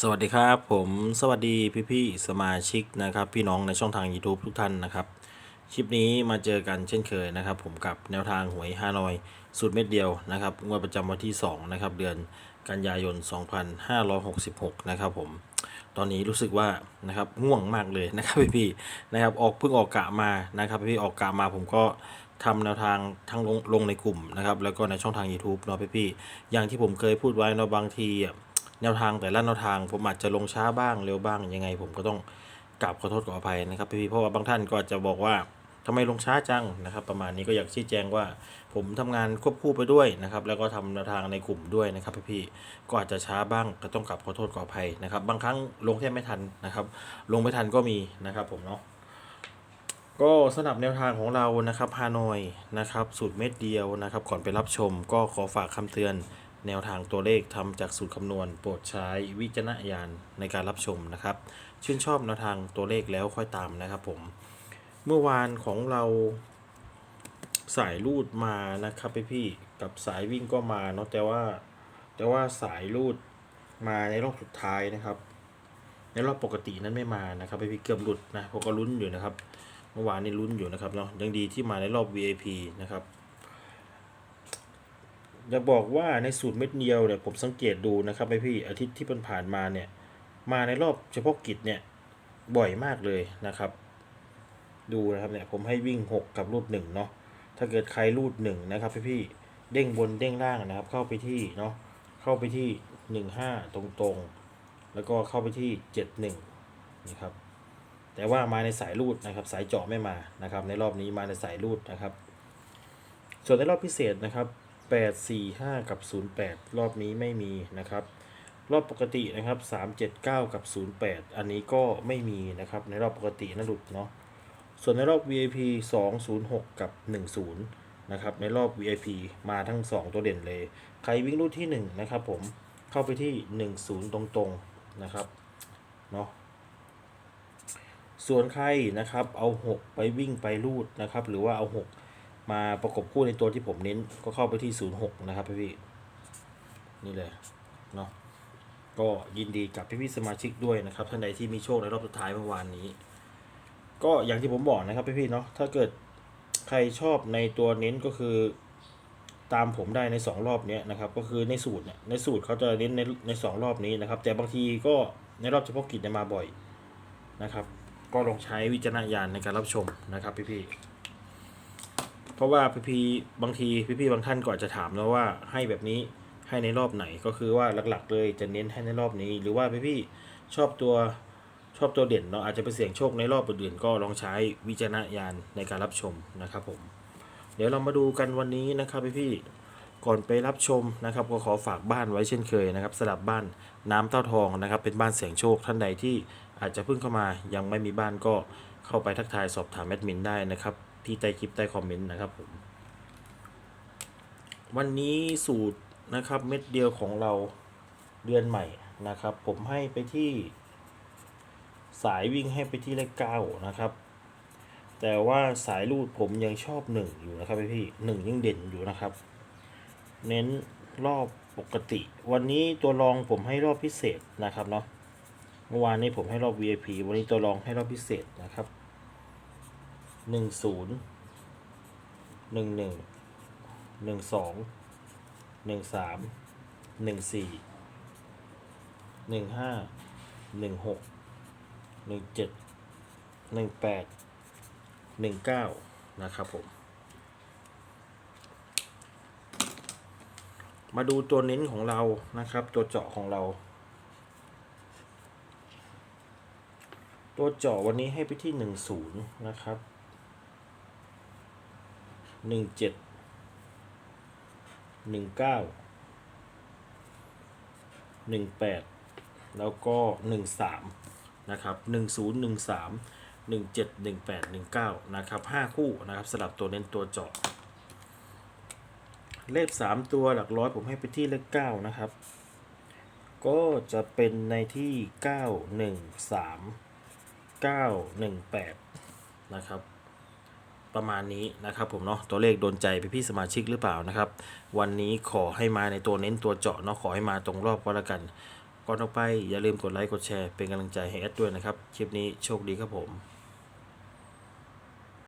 สวัสดีครับผมสวัสดีพี่พี่ๆสมาชิกนะครับ พี่น้องในช่องทาง YouTube ทุกท่านนะครับ คลิปนี้มาเจอกันเช่นเคยนะครับ ผมกับแนวทางหวยฮานอยสูตรเม็ดเดียวนะครับงวดประจำวันที่ 2 นะครับ เดือนกันยายน 2566 นะครับผมตอนนี้รู้สึกว่านะครับง่วงมากเลยนะครับพี่พี่ๆนะครับออกเพิ่งออกกะมานะครับพี่ๆออกกะมาผมก็ทำแนวทางทั้งลงลงในกลุ่มนะครับแล้วก็ในช่องทาง YouTube เนาะพี่พี่ๆอย่างที่ผมเคยพูดไว้เนาะบางทีอะ แนวทางแต่ละแนวทาง ผมอาจจะลงช้าบ้างเร็วบ้างยังไง ผมก็ต้องกราบขอโทษขออภัยนะครับพี่ๆเพราะว่าบางท่านก็อาจจะบอกว่าทำไมลงช้าจังนะครับ ประมาณนี้ก็อยากชี้แจงว่า ผมทำงานควบคู่ไปด้วยนะครับ แล้วก็ทำแนวทางในกลุ่มด้วยนะครับพี่ๆก็อาจจะช้าบ้างก็ต้องกราบขอโทษขออภัยนะครับ บางครั้งลงแค่ไม่ทันนะครับ ลงไม่ทันก็มีนะครับ ผมเนาะก็สำหรับแนวทางของเรานะครับฮานอยนะครับ สูตรเม็ดเดียวนะครับ ก่อนไปรับชม ก็ขอฝากคำเตือน แนวทางตัวเลขทำจากสูตรคำนวณ โปรดใช้วิจารณญาณในการรับชมนะครับ ชื่นชอบแนวทางตัวเลขแล้วค่อยตามนะครับผม เมื่อวานของเราสายรูดมานะครับพี่พี่กับสายวิ่งก็มาเนาะแต่ว่า แต่ว่าสายรูดมาในรอบสุดท้ายนะครับ ในรอบปกตินั้นไม่มานะครับพี่พี่เกือบหลุดนะผมก็ลุ้นอยู่นะครับ เมื่อวานนี้ลุ้นอยู่นะครับเนาะยังดีที่มาในรอบ VIP นะครับ อยากบอกว่าในสูตรเม็ดเดียวเนี่ยผมสังเกตดูนะครับไอพี่อาทิตย์ที่ผ่านมาเนี่ย มาในรอบเฉพาะกิจเนี่ยบ่อยมากเลยนะครับ ดูนะครับเนี่ยผมให้วิ่ง 6 กับรูดหนึ่งเนาะถ้าเกิดใครรูดหนึ่งนะครับพี่พี่เด้งบนเด้งล่างนะครับ เข้าไปที่เนาะเข้าไปที่ 15 ตรงๆ แล้วก็เข้าไปที่ 71นะครับแต่ว่ามาในสายรูดนะครับ สายเจาะไม่มานะครับ ในรอบนี้มาในสายรูดนะครับ ส่วนในรอบพิเศษนะครับ 8 4 5 กับ 08 รอบนี้ไม่มีนะครับ รอบปกตินะครับ 379 กับ 08 อันนี้ก็ไม่มีนะครับ ในรอบปกตินะหลุดเนาะส่วนในรอบ VIP 206 กับ 10 นะครับ ในรอบ VIP มาทั้ง 2 ตัวเด่นเลย ใครวิ่งรูดที่ 1 นะครับผมเข้าไปที่ 10 ตรงๆนะครับเนาะส่วนใครนะครับเอา 6 ไปวิ่งไปรูดนะครับ หรือว่าเอา 6 มาประกบคู่ในตัวที่ผมเน้นก็เข้าไปที่ 06 นะครับพี่พี่นี่เลยเนาะก็ยินดีกับพี่พี่สมาชิกด้วยนะครับท่านใดที่มีโชคในรอบสุดท้ายเมื่อวานนี้ ก็อย่างที่ผมบอกนะครับพี่พี่เนาะถ้าเกิดใครชอบในตัวเน้นก็คือ ตามผมได้ใน 2 รอบนี้นะครับ ก็คือในสูตรเนี่ยในสูตรเขาจะเน้นในในสองรอบนี้นะครับ แต่บางทีก็ในรอบเฉพาะกิจเนี่ยมาบ่อยนะครับ ก็ลองใช้วิจารณญาณในการรับชมนะครับพี่ๆ เพราะว่าพี่ๆบางทีพี่ๆบางท่านก็อาจจะถามนะว่าให้แบบนี้ให้ในรอบไหนก็คือว่าหลักๆ เลยจะเน้นให้ในรอบนี้ หรือว่าพี่ๆชอบตัวชอบตัวเด่นเนาะอาจจะไปเสี่ยงโชคในรอบอื่นๆก็ลองใช้วิจารณญาณในการรับชมนะครับผมเดี๋ยวเรามาดูกันวันนี้นะครับพี่ๆก่อนไปรับชมนะครับก็ขอฝากบ้านไว้เช่นเคยนะครับสลับบ้านน้ำเต้าทองนะครับ เป็นบ้านเสี่ยงโชคท่านใดที่อาจจะเพิ่งเข้ามายังไม่มีบ้านก็เข้าไปทักทายสอบถามแอดมินได้นะครับ ที่ใต้คลิปใต้คอมเมนต์นะครับผมวันนี้สูตรนะครับเม็ดเดียวของเราเดือนใหม่นะครับ ผมให้ไปที่ สายวิ่งให้ไปที่เลขเก้านะครับ แต่ว่าสายรูดผมยังชอบหนึ่งอยู่นะครับพี่พี่หนึ่งยังเด่นอยู่นะครับ เน้นรอบปกติ วันนี้ตัวรองผมให้รอบพิเศษนะครับเนาะเมื่อวานนี้ผมให้รอบ VIP วันนี้ตัวรองให้รอบพิเศษนะครับ หนึ่งศูนย์หนึ่งหนึ่งหนึ่งสองหนึ่งสามหนึ่งสี่หนึ่งห้าหนึ่งหกหนึ่งเจ็ดหนึ่งแปดหนึ่งเก้านะครับผม มาดูตัวเน้นของเรานะครับ ตัวเจาะของเรา ตัวเจาะวันนี้ให้ไปที่หนึ่งศูนย์นะครับ หนึ่งเจ็ดหนึ่งเก้าหนึ่งแปดแล้วก็หนึ่งสามนะครับหนึ่งศูนย์หนึ่งสามหนึ่งเจ็ดหนึ่งแปดหนึ่งเก้านะครับห้าคู่นะครับสลับตัวเน้นตัวเจาะเลขสามตัวหลักร้อยผมให้ไปที่เลขเก้านะครับ ก็จะเป็นในที่เก้าหนึ่งสามเก้าหนึ่งแปดนะครับ ประมาณนี้นะครับผมเนาะตัวเลขโดนใจพี่ๆสมาชิกหรือเปล่านะครับ วันนี้ขอให้มาในตัวเน้นตัวเจาะเนาะขอให้มาตรงรอบก็แล้วกันก่อนออกไปอย่าลืมกดไลค์กดแชร์เป็นกำลังใจให้แอดด้วยนะครับคลิปนี้โชคดีครับผม